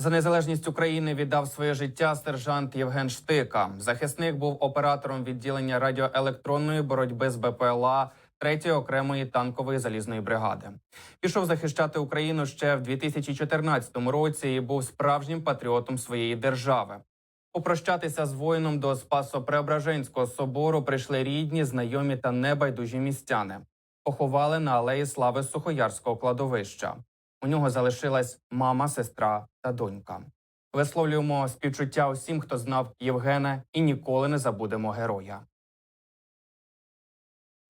За незалежність України віддав своє життя сержант Євген Штика. Захисник був оператором відділення радіоелектронної боротьби з БПЛА 3-ї окремої танкової залізної бригади. Пішов захищати Україну ще в 2014 році і був справжнім патріотом своєї держави. Попрощатися з воїном до Спасо-Преображенського собору прийшли рідні, знайомі та небайдужі містяни. Поховали на алеї слави Сухоярського кладовища. У нього залишилась мама, сестра та донька. Висловлюємо співчуття усім, хто знав Євгена, і ніколи не забудемо героя.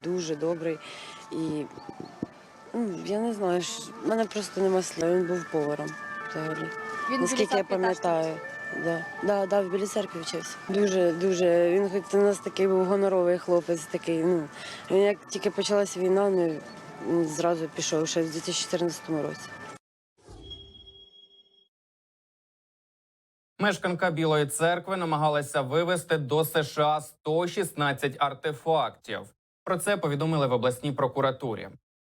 дуже добрий. І ну, я не знаю, в мене просто нема слів. Він був поваром взагалі. Він Наскільки я пам'ятаю. Да. Да, да, в Білій церкві вчився. Дуже, дуже. Він хоч у нас такий був гоноровий хлопець, такий. Ну, він як тільки почалася війна, ну, він зразу пішов ще в 2014 році. Мешканка Білої церкви намагалася вивезти до США 116 артефактів. Про це повідомили в обласній прокуратурі.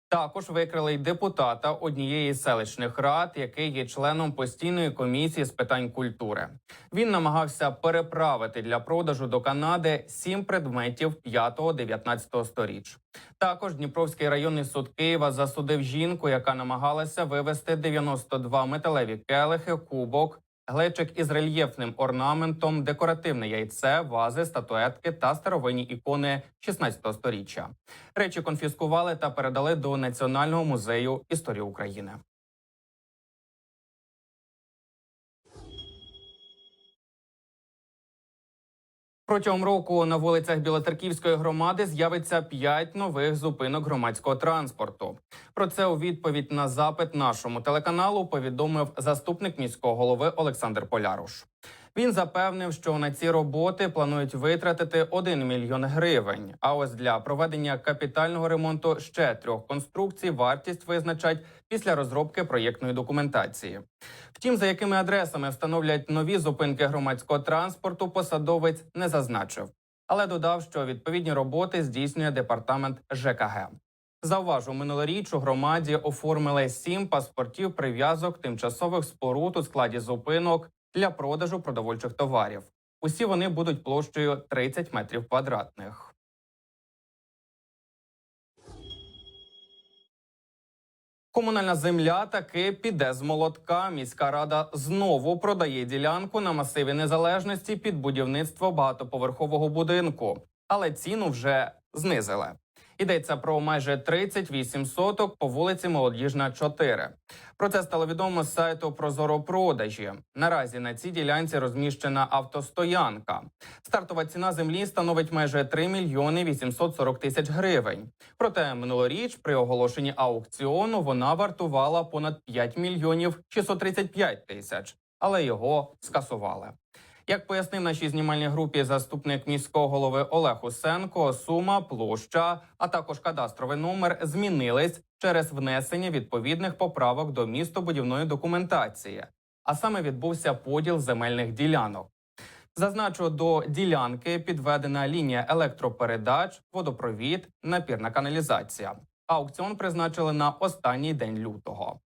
Також викрили й депутата однієї з селищних рад, який є членом постійної комісії з питань культури. Він намагався переправити для продажу до Канади сім предметів 5-19 сторіч. Також Дніпровський районний суд Києва засудив жінку, яка намагалася вивезти 92 металеві келихи, кубок, глечик із рельєфним орнаментом, декоративне яйце, вази, статуетки та старовинні ікони 16 сторіччя. Речі конфіскували та передали до Національного музею історії України. Протягом року на вулицях Білоцерківської громади з'явиться п'ять нових зупинок громадського транспорту. Про це у відповідь на запит нашому телеканалу повідомив заступник міського голови Олександр Поляруш. Він запевнив, що на ці роботи планують витратити 1 мільйон гривень. А ось для проведення капітального ремонту ще трьох конструкцій вартість визначать після розробки проєктної документації. Втім, за якими адресами встановлять нові зупинки громадського транспорту, посадовець не зазначив, але додав, що відповідні роботи здійснює департамент ЖКГ. Зауважу, минулоріч у громаді оформили сім паспортів прив'язок тимчасових споруд у складі зупинок для продажу продовольчих товарів. Усі вони будуть площею 30 метрів квадратних. Комунальна земля таки піде з молотка. Міська рада знову продає ділянку на масиві незалежності під будівництво багатоповерхового будинку, але ціну вже знизили. Йдеться про майже 38 соток по вулиці Молодіжна, 4. Про це стало відомо з сайту Прозоропродажі. Наразі на цій ділянці розміщена автостоянка. Стартова ціна землі становить майже 3 мільйони 840 тисяч гривень. Проте минулоріч при оголошенні аукціону вона вартувала понад 5 мільйонів 635 тисяч, але його скасували. Як пояснив нашій знімальній групі заступник міського голови Олег Усенко, сума, площа, а також кадастровий номер змінились через внесення відповідних поправок до містобудівної документації. А саме відбувся поділ земельних ділянок. Зазначу, до ділянки підведена лінія електропередач, водопровід, напірна каналізація. Аукціон призначили на останній день лютого.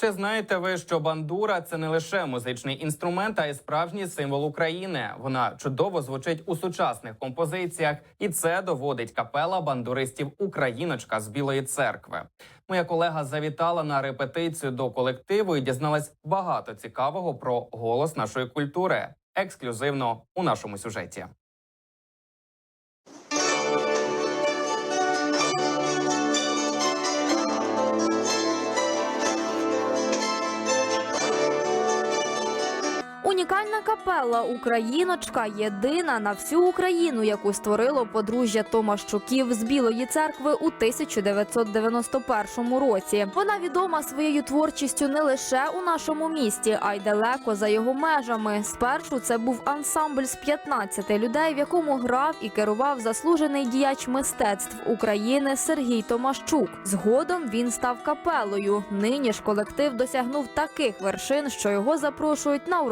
Чи знаєте ви, що бандура це не лише музичний інструмент, а й справжній символ України? Вона чудово звучить у сучасних композиціях, і це доводить капела бандуристів Україночка з Білої церкви. Моя колега завітала на репетицію до колективу і дізналась багато цікавого про голос нашої культури. Ексклюзивно у нашому сюжеті. Унікальна капела Україночка єдина на всю Україну, яку створило подружжя Томашчуків з Білої церкви у 1991 році. Вона відома своєю творчістю не лише у нашому місті, а й далеко за його межами. Спершу це був ансамбль з 15 людей, в якому грав і керував заслужений діяч мистецтв України Сергій Томащук. Згодом він став капелою. Нині ж колектив досягнув таких вершин, що його запрошують на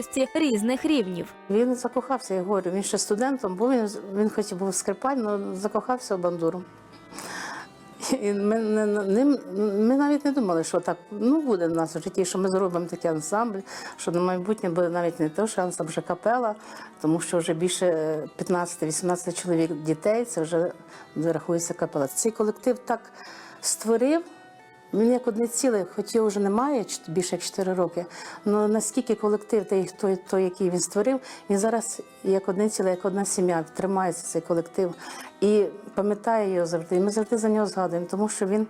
урочистості різних рівнів. Він закохався, я говорю, він ще студентом був, він, він хоч був скрипаль, але закохався в бандуру. І ми, ми навіть не думали, що так ну, буде в нас у житті, що ми зробимо такий ансамбль, що на майбутнє буде навіть не те, що ансамбль, вже капела, тому що вже більше е, 15-18 чоловік дітей, це вже рахується капела. Цей колектив так створив. Він як одне ціле, хоч його вже немає більше як 4 роки. але наскільки колектив, той, той, той, який він створив, він зараз як одне ціле, як одна сім'я, тримається цей колектив і пам'ятає його завжди. І ми завжди за нього згадуємо, тому що він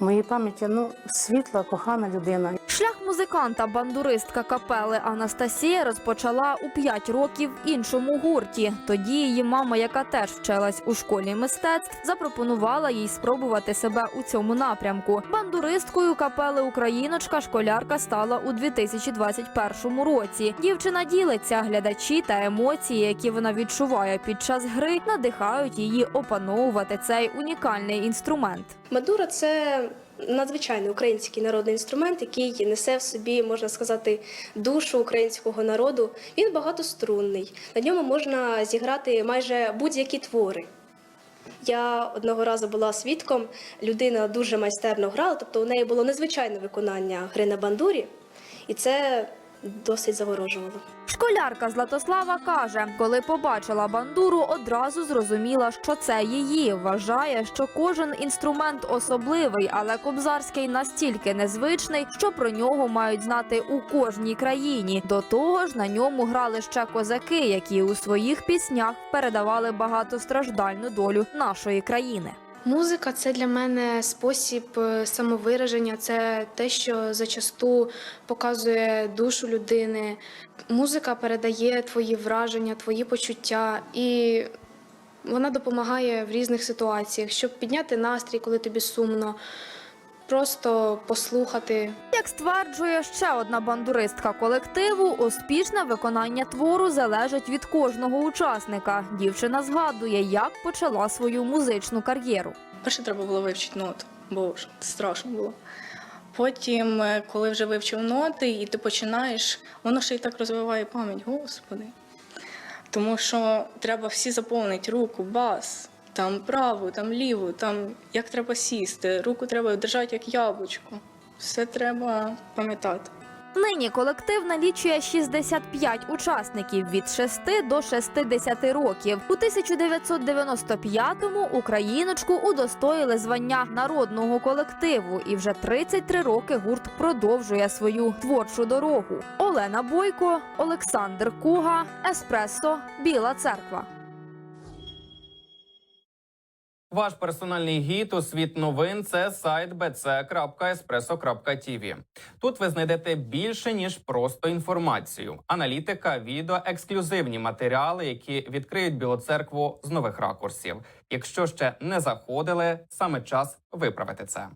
в моїй пам'яті ну, світла, кохана людина. Шлях музиканта, бандуристка капели Анастасія розпочала у 5 років в іншому гурті. Тоді її мама, яка теж вчилась у школі мистецтв, запропонувала їй спробувати себе у цьому напрямку. Бандуристкою капели Україночка школярка стала у 2021 році. Дівчина ділиться глядачі та емоції, які вона відчуває під час гри, надихають її опановувати цей унікальний інструмент. Мадура це надзвичайний український народний інструмент, який несе в собі, можна сказати, душу українського народу. Він багатострунний. На ньому можна зіграти майже будь-які твори. Я одного разу була свідком, людина дуже майстерно грала, тобто у неї було незвичайне виконання гри на бандурі, і це досить заворожувало. Школярка Златослава каже, коли побачила бандуру, одразу зрозуміла, що це її. Вважає, що кожен інструмент особливий, але кобзарський настільки незвичний, що про нього мають знати у кожній країні. До того ж, на ньому грали ще козаки, які у своїх піснях передавали багатостраждальну долю нашої країни. Музика це для мене спосіб е, самовираження, це те, що зачасту показує душу людини. Музика передає твої враження, твої почуття, і вона допомагає в різних ситуаціях, щоб підняти настрій, коли тобі сумно, просто послухати. Як стверджує ще одна бандуристка колективу, успішне виконання твору залежить від кожного учасника. Дівчина згадує, як почала свою музичну кар'єру. Перше треба було вивчити ноти, бо страшно було. Потім, е, коли вже вивчив ноти, і ти починаєш, воно ще й так розвиває пам'ять, господи. Тому що треба всі заповнити руку, бас, там праву, там ліву, там як треба сісти, руку треба держати як яблучко. Все треба пам'ятати. Нині колектив налічує 65 учасників від 6 до 60 років. У 1995-му Україночку удостоїли звання народного колективу, і вже 33 роки гурт продовжує свою творчу дорогу. Олена Бойко, Олександр Куга, Еспресо, Біла Церква. Ваш персональний гід у світ новин це сайт bc.espresso.tv. Тут ви знайдете більше ніж просто інформацію, аналітика, відео, ексклюзивні матеріали, які відкриють Білу церкву з нових ракурсів. Якщо ще не заходили, саме час виправити це.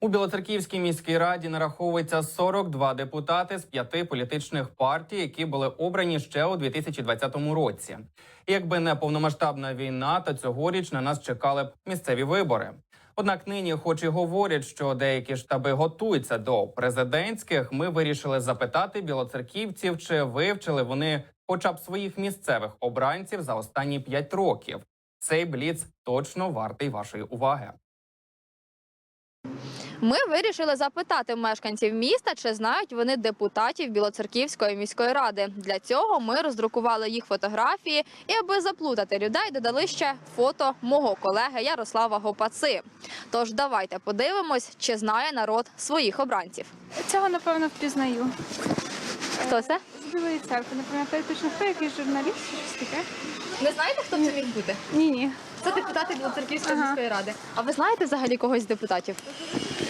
У Білоцерківській міській раді нараховується 42 депутати з п'яти політичних партій, які були обрані ще у 2020 році. Якби не повномасштабна війна, то цьогоріч на нас чекали б місцеві вибори. Однак нині, хоч і говорять, що деякі штаби готуються до президентських, ми вирішили запитати білоцерківців, чи вивчили вони хоча б своїх місцевих обранців за останні п'ять років. Цей бліц точно вартий вашої уваги. Ми вирішили запитати мешканців міста, чи знають вони депутатів Білоцерківської міської ради. Для цього ми роздрукували їх фотографії і, аби заплутати людей, додали ще фото мого колеги Ярослава Гопаци. Тож давайте подивимось, чи знає народ своїх обранців. Цього напевно впізнаю. Хто це? З Білої церкви. Не пам'ятаю точно хто, якийсь журналіст чи щось таке. Не знаєте, хто це міг бути? Ні, ні. Це депутати Білоцерківської Ага. міської ради. А ви знаєте взагалі когось з депутатів?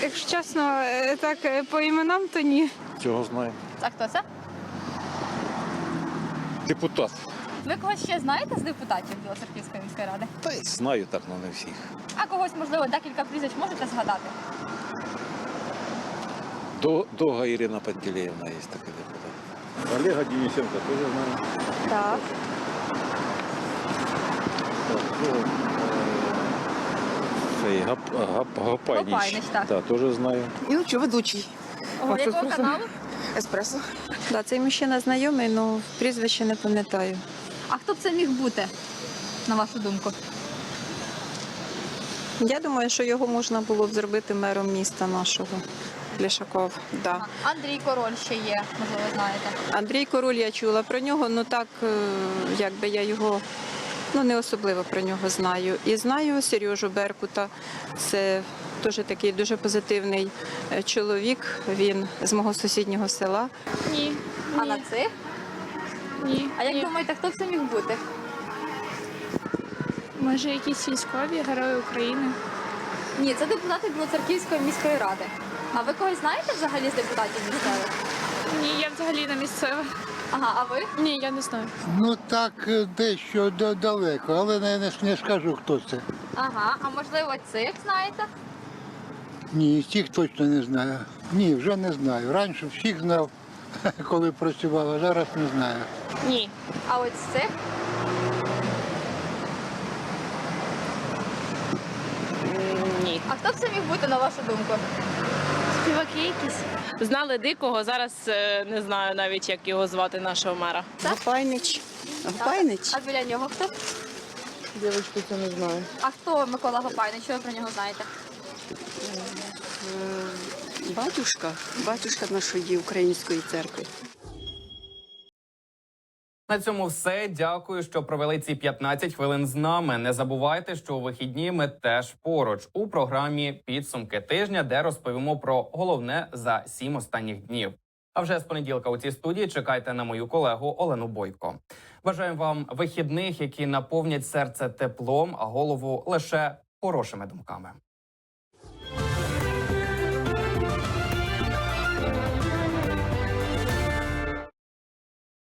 Якщо чесно, е, так е, по іменам, то ні. Цього знаю. А хто це? Депутат. Ви когось ще знаєте з депутатів Білоцерківської міської ради? Та й знаю так, але не всіх. А когось, можливо, декілька прізвищ можете згадати? До, Довга Ірина Пантелеївна є такий депутат. Олега Денисенко теж знаю. Так. Так, ну, цей Гап, Гап, Гапайніч. Гапайніч, так. Так, теж знаю. Ну, що ведучий Ого, якого каналу? еспресо. Да, цей мужчина знайомий, але прізвище не пам'ятаю. А хто б це міг бути? на вашу думку? Я думаю, що його можна було б зробити мером міста нашого. Лішаков, да. Андрій Король ще є, можливо, знаєте. Андрій Король я чула про нього, ну так, е, якби я його ну не особливо про нього знаю. І знаю Сережу Беркута. Це теж такий дуже позитивний е, чоловік. Він з мого сусіднього села. Ні. А на цих? Ні. А як думаєте, хто це міг бути? Може, якісь військові, герої України? Ні, це депутати Білоцерківської міської ради. А ви когось знаєте взагалі з депутатів місцевих? Ні, я взагалі не місцева. Ага, а ви? Ні, я не знаю. Ну так е, дещо далеко, але не, не, не скажу, хто це. Ага, а можливо цих знаєте? Ні, цих точно не знаю. Ні, вже не знаю. Раніше всіх знав, коли працював, а зараз не знаю. Ні. А от з цих? Ні. А хто б це міг бути на вашу думку? Співаки якісь? Знали дикого, зараз е, не знаю навіть, як його звати нашого мера. Гапайнич. Гапайнич? А біля нього хто? Дівчинку це не знаю. А хто Микола Гопайник? Що ви про нього знаєте? Батюшка, батюшка нашої української церкви. На цьому все. Дякую, що провели ці 15 хвилин з нами. Не забувайте, що у вихідні ми теж поруч у програмі Підсумки тижня, де розповімо про головне за сім останніх днів. А вже з понеділка у цій студії чекайте на мою колегу Олену Бойко. Бажаємо вам вихідних, які наповнять серце теплом, а голову лише хорошими думками.